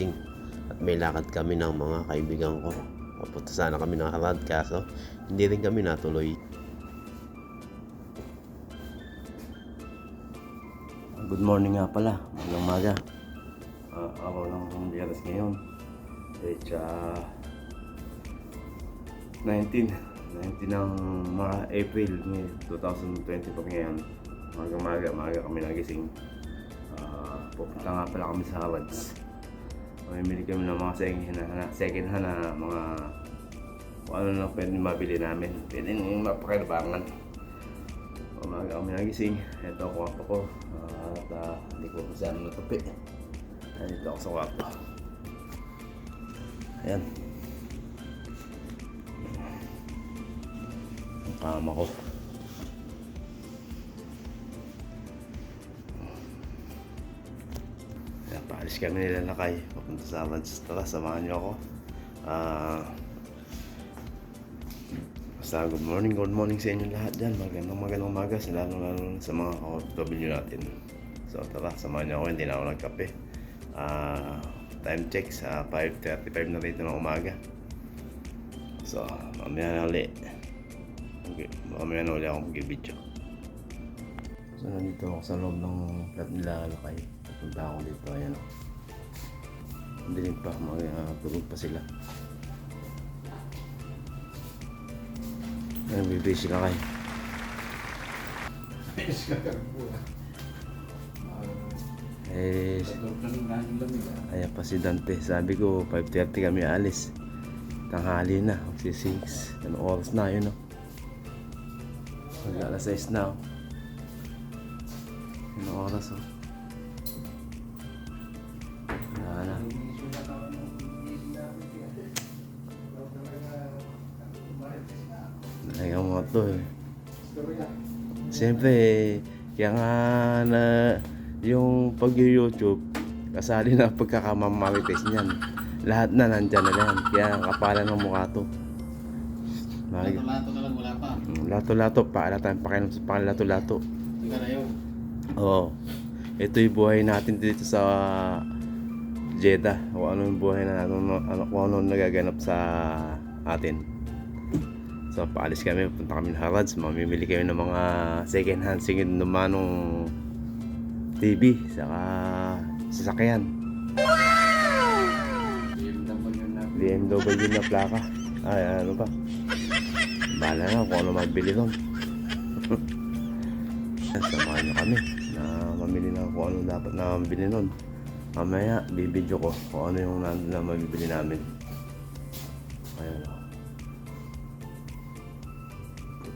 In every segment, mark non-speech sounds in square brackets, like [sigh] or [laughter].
nagising. At may lakad kami ng mga kaibigan ko. Papunta sana kami ng Harad kaso hindi rin kami natuloy. Good morning nga pala. Magandang maga. Uh, ako lang ang diyaras ngayon. It's uh, 19. 19 ng mga April ni 2020 pa ngayon. Maga maga, kami nagising. Uh, pupunta nga pala kami sa Harads. Mamimili kami ng mga second hand second hand na mga kung ano lang pwede mabili namin. Pwede yung mapakinabangan. Umaga kami nagising. Ito ako kwarto ko. Ah, at uh, hindi ko masyadong natupi. Nandito ako sa kwarto. Ayan. Ang kama ko. Paalis kami nila lakay. Papunta sa Avance. Tara, samahan niyo ako. Ah... Basta good morning, good morning sa inyo lahat dyan. Magandang magandang umaga, lalo lalo sa mga OFW natin. So tara, samahan niyo ako, hindi na ako nagkape. Ah, time check sa 5.35 na rito ng umaga. So, mamaya na ulit. Okay, mamaya na ulit ako mag-video. So, nandito ako sa loob ng flat nila Lakay. Pupunta ako dito, ayan o. Hindi pa, mag-tulog pa sila. Ayun, bibili sila kayo. Eh, ayan pa si Dante. Sabi ko, 5.30 kami alis. Tanghali na, magsi 6. Ano oras na yun, no? Mag alas 6 na, oh. Ano oras, oh? Siyempre, kaya nga na yung pag-YouTube, kasali na pagkakamamarites niyan. Lahat na nandyan na yan. Kaya kapalan ng mukha to. Lato-lato na lang, wala pa. Mm, Lato-lato, paala tayong pakinom sa yun. Oo. Ito yung buhay natin dito sa Jeddah. Kung ano yung buhay na ano, ano, kung ano nagaganap sa atin. So, paalis kami. Punta kami ng Harads. Mamimili kami ng mga second hand singid naman ng TV. Saka sasakyan. Na. BMW na plaka. Ay, ano pa? Bahala na kung ano mabili doon. [laughs] Samahan niyo kami na mamili na kung ano dapat na mabili nun. Mamaya, bibidyo ko kung ano yung nandun na mabibili namin. Ayan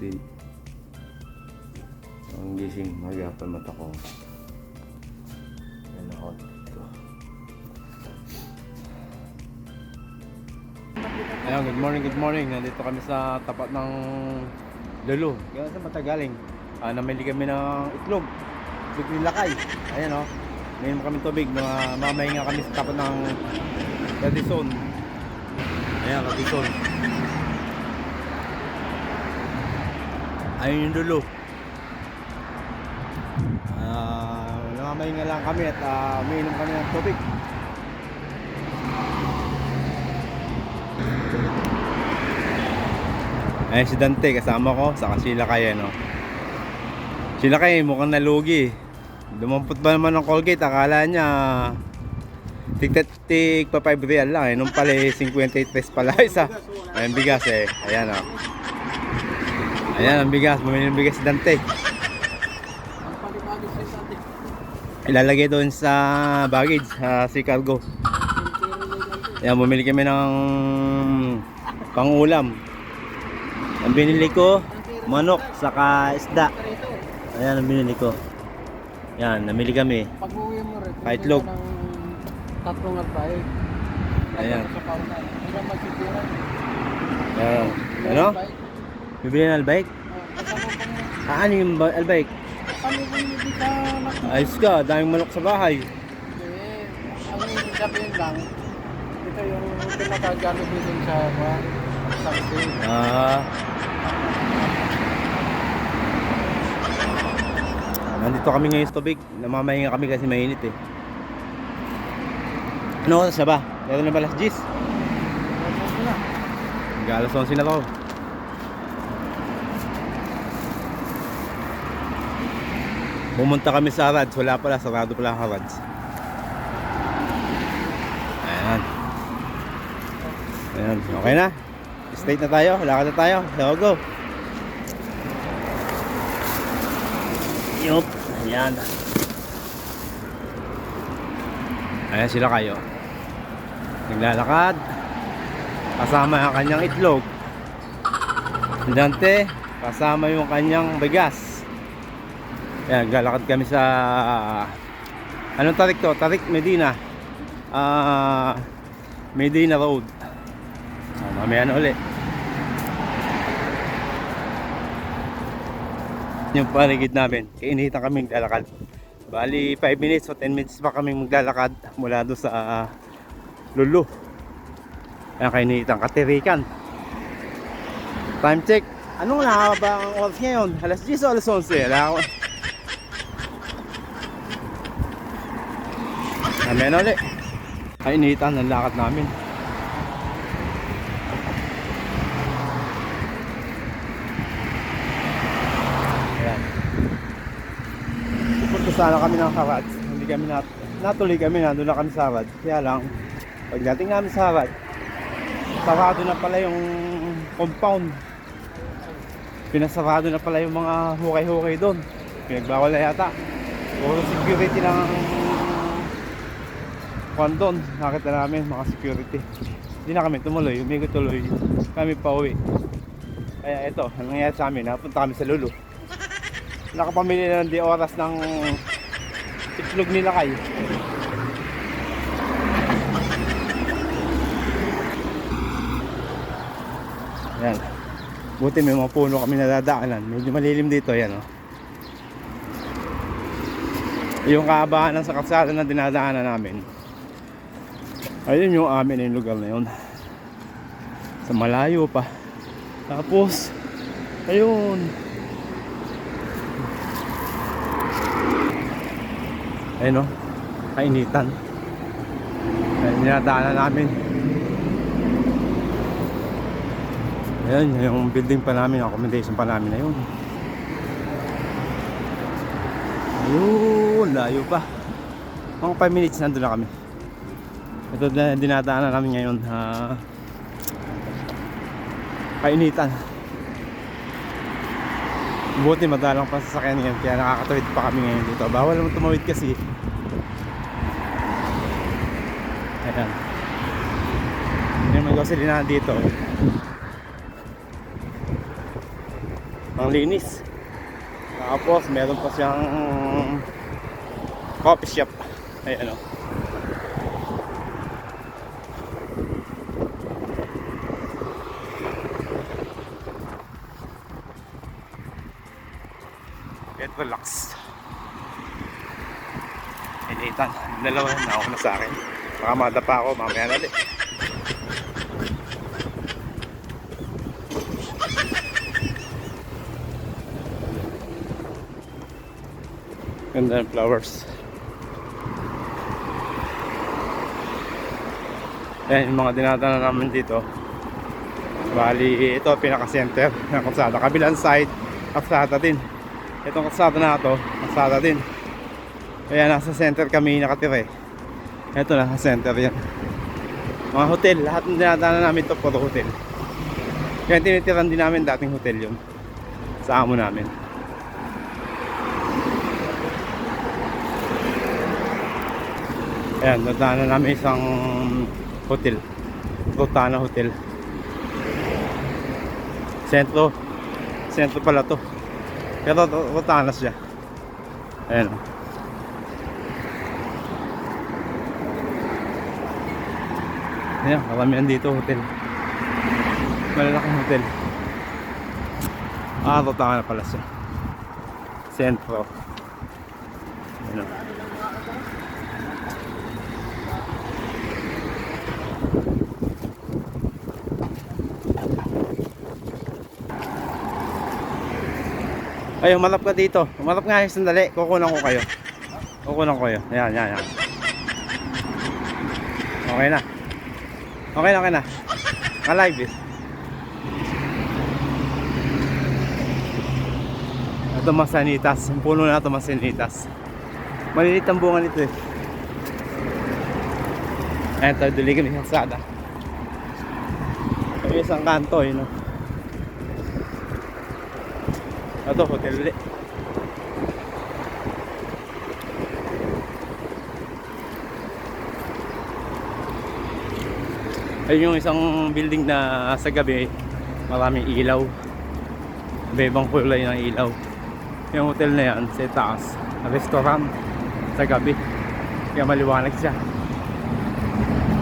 Puti. Ang gising, magapan mata ko. Ayan ako dito. Ayun, good morning, good morning. Nandito kami sa tapat ng Lulu. Kaya saan matagaling? Ah, namili kami ng itlog. Itlog ni Lakay. Ayan o. Oh. Mayroon kami tubig. Mga mamahinga kami sa tapat ng Radisson. Ayan, Radisson. Ayun yung Lulu. Ah, namamahinga lang kami at uh, umiinom kami ng tubig. Ayan si Dante kasama ko, saka sila kaya no. Sila kaya mukhang nalugi. Dumampot ba naman ng Colgate, akala niya tig, pa 5 real lang eh. Nung pala eh, 58 pesos pala [laughs] isa. Ayan bigas eh. Ayan oh. Ayan ang bigas, bumili ng bigas si Dante. Ilalagay doon sa baggage, sa si cargo. Ayan, bumili kami ng pangulam. Ang binili ko, manok, saka isda. Ayan ang binili ko. Yan, namili kami. Pag uwi mo rin, Kaitlog. ng tatlong. Ayan. Paunan. Hanggang magtitira. Ayan. Ano? Bibili ng albike? Ah, ano yung ba- albike? Hindi ka. Ayos ka, daming manok sa bahay. Eh, ang ibig sabihin lang, ito yung pinakagamit din sa sa akin. Ah. Nandito kami ngayon sa tubig. Namamahinga kami kasi mainit eh. Ano oras na ba? Meron na ba alas 10? Ano na? Hanggang alas 11 na to. Pumunta kami sa Harads. Wala pala. Sarado pala ang Harads. Ayan. Ayan. Okay na. Straight na tayo. Lakad na tayo. Go, go. Yup. Ayan. Ayan sila kayo. Naglalakad. Kasama ang kanyang itlog. Dante, kasama yung kanyang bigas. Ayan, galakad kami sa anong tarik to? Tarik Medina. Ah, Medina Road. Ah, mamaya na uli. Yung paligid namin, kainitan kami maglalakad. Bali, 5 minutes o 10 minutes pa kami maglalakad mula doon sa ah, Lulu. Ayan, kainitan, katirikan. Time check. Anong na ba ang oras ngayon? Alas 10 o alas 11? Wala na ulit. Ay, initan ang lakad namin. Ayan. Pupunta sana kami ng Harads. Hindi kami nat natuloy kami. Nandun na kami sa Harads. Kaya lang, pagdating namin sa Harads, sarado na pala yung compound. Pinasarado na pala yung mga hukay-hukay doon. Pinagbawal na yata. Puro security ang kwan doon. Nakita namin mga security. Hindi na kami tumuloy. Umikot tuloy. Kami pa uwi. Kaya ito, ang nangyayari sa amin, napunta kami sa Lulu. Nakapamili na ng di oras ng itlog nila kayo. Yan. Buti may mga puno kami nadadaanan. Medyo malilim dito, yan oh. Yung kahabaan sa kalsada na dinadaanan namin. Ayun yung amin yung lugar na yun. Sa malayo pa. Tapos, ayun. Ayun oh. Kainitan. Ayun dinadaanan namin. Ayan, yung building pa namin, accommodation pa namin na yun. Ayun, layo pa. Mga 5 minutes nandun na kami. Ito na dinadaanan namin ngayon. ha kainitan. Buti madalang pa sa sakyan ngayon kaya nakakatawid pa kami ngayon dito. Bawal naman tumawid kasi. Ayan. Yan may gasolinahan dito. Ang linis. Tapos meron pa siyang coffee shop. Ayan o. Get Initan. Dalawa na ako na sa akin. Baka madapa ako mamaya na ulit. Ganda ng flowers. Ayan yung mga dinadaanan namin dito. Bali, ito pinaka-center ng kalsada. Kabilang side, kalsada din. Itong kalsada na ito, kalsada din. Kaya nasa center kami nakatira eh. Ito nasa center yan. Mga hotel, lahat ng dinadaanan namin ito puro hotel. Kaya tinitiran din namin dating hotel yun. Sa amo namin. Ayan, nadaanan namin isang hotel. Rotana Hotel. Sentro. Sentro pala to. Pero ro- Rotana siya. Ayan. oh. Ayan, maramihan dito hotel. Malalaking hotel. Ah, Rotana pala siya. Sentro. Ayan. Ay, umarap ka dito. Umarap nga yung sandali. Kukunan ko kayo. Kukunan ko kayo. Ayan, ayan, ayan. Okay na. Okay na, okay na. Ka-live eh. Ito masanitas. Yung puno na ito masanitas. Malilit ang bunga nito eh. Ayan tayo, duli kami sa sada. May isang kanto eh, no? Ito, hotel ulit. Ayun yung isang building na sa gabi, maraming ilaw. Iba-ibang kulay ng ilaw. Yung hotel na yan, sa taas, restaurant sa gabi. Kaya maliwanag siya.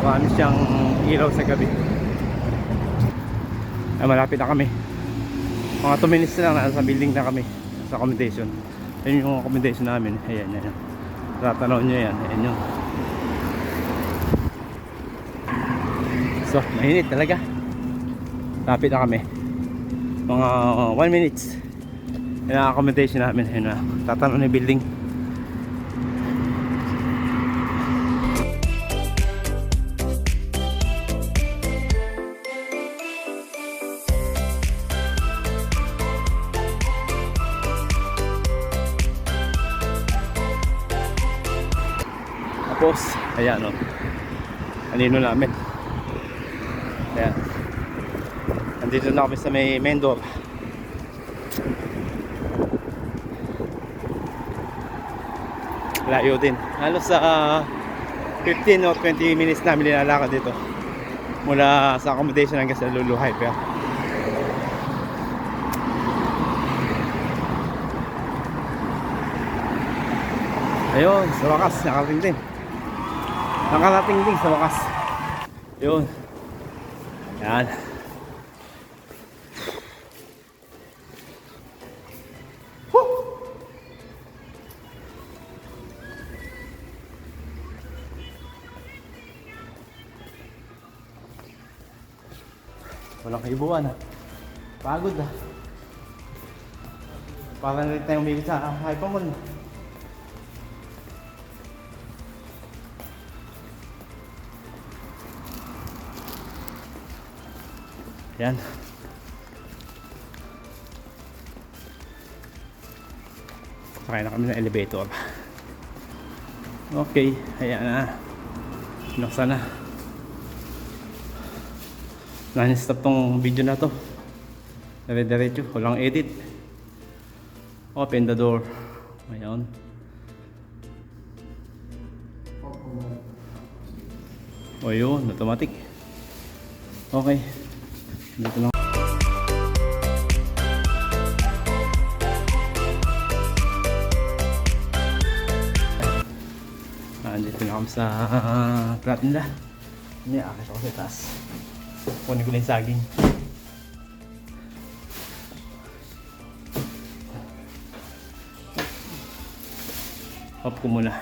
Marami siyang ilaw sa gabi. Ay, malapit na kami. Mga 2 minutes na lang nasa building na kami sa accommodation. Ayun yung accommodation namin. Ayan, ayan. Tatanaw nyo yan. Ayan yun. So, mainit talaga. Lapit na kami. Mga 1 minutes. Yan ang accommodation namin. Ayun na. Tatanaw na yung building. Tapos, ayan o. Anino namin. Ayan. Nandito na kami sa may main door. Layo din. Halos sa 15 or 20 minutes namin nilalakad dito. Mula sa accommodation hanggang sa Lulu Hyper. Ayun, sa wakas, nakarating din. Nakarating din sa wakas. Yun. Yan. Walang kaibuan ha. Pagod ha. Parang rin tayong umigit sa Hypermall. Yan. Sakay na kami ng elevator. Okay, ayan na. Binuksan na. Non-stop tong video na to. Dire-diretso, walang edit. Open the door. Ayan. O yun, automatic. Okay. Dito lang. Ah, dito na kami sa uh, flat nila. Hindi, akit ako sa taas. Kunin ko lang yung saging. Hop ko muna.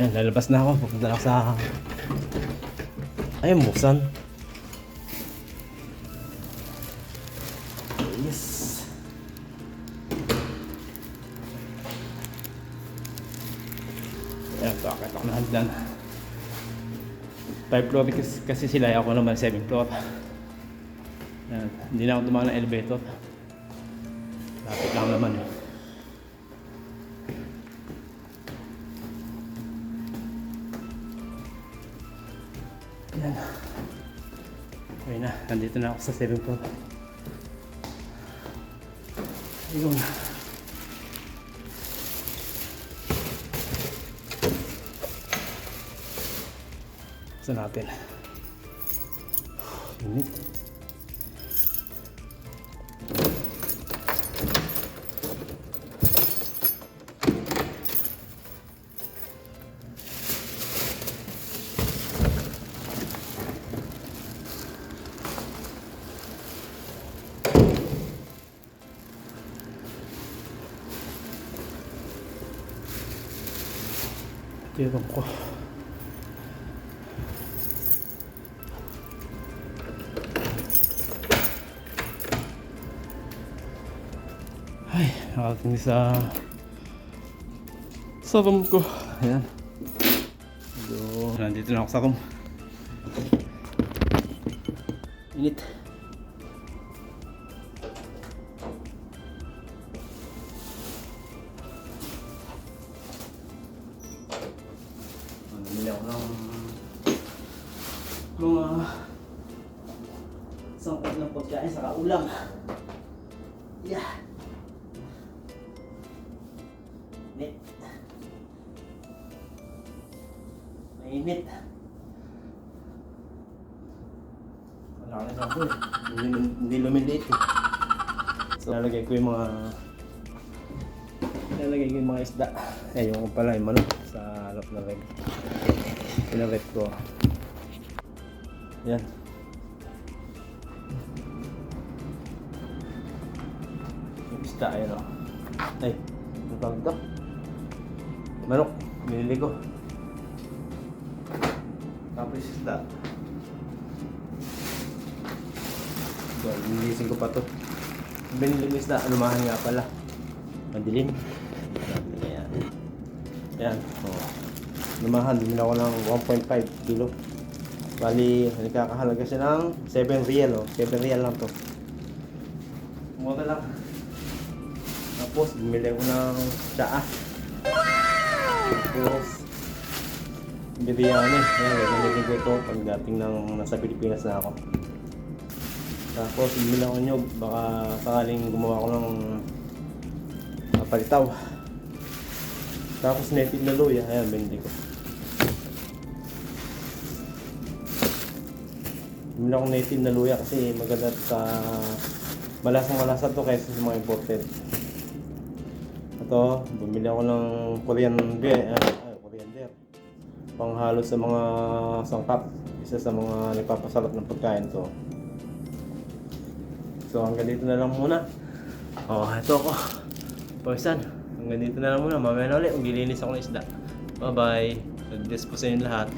Ayan, lalabas na ako. Pupunta na sa... Ayun, buksan. Yes. Ayan, ito. Akit ako na hagdan. 5 floor kasi, kasi sila. Ako naman 7 floor. Ayan, hindi na ako dumaan ng elevator. Lapit lang naman eh. Ayan. Okay na, nandito na ako sa 7 floor. Ayun. Buksan natin. Init. Tirong ko. Ay, nakarating sa sa room ko. Ayan. So, nandito na ako sa room. Init. Bumili ako ng mga sangkot ng pagkain sa kaulam. Mga isda. Eh, yung pala yung manok sa harap na rep. Pinarep ko. Yan. Yung isda, ayun o. Ay, ano tawag ito? Manok, binili ko. Tapos isda. So, linisin ko pa to. Binili ko isda, anumahan nga pala. Madilim. Yan. Yan. Oh. Lumahan, bumili ako ng 1.5 kilo. Bali, nagkakahalaga siya ng 7 real. Oh. 7 real lang to. Mura lang. Tapos, bumili ako ng tsaa. Tapos, biryani. Ayan, gagamitin ko ito pagdating ng nasa Pilipinas na ako. Tapos, bumili ako nyog. Baka sakaling gumawa ko ng palitaw. Tapos, native na luya. Ayan, bindi ko. Bumili ako native na luya kasi maganda sa malasang malasa to kaysa sa mga imported. Ito, bumili ako ng coriander, ah, coriander. Panghalo sa mga sangkap. Isa sa mga nagpapasarap ng pagkain to. So hanggang dito na lang muna. Oh, ito ako. Pawisan. Hanggang dito na lang muna. Mamaya na ulit. Maglilinis ako ng isda. Bye-bye. Po sa inyo lahat.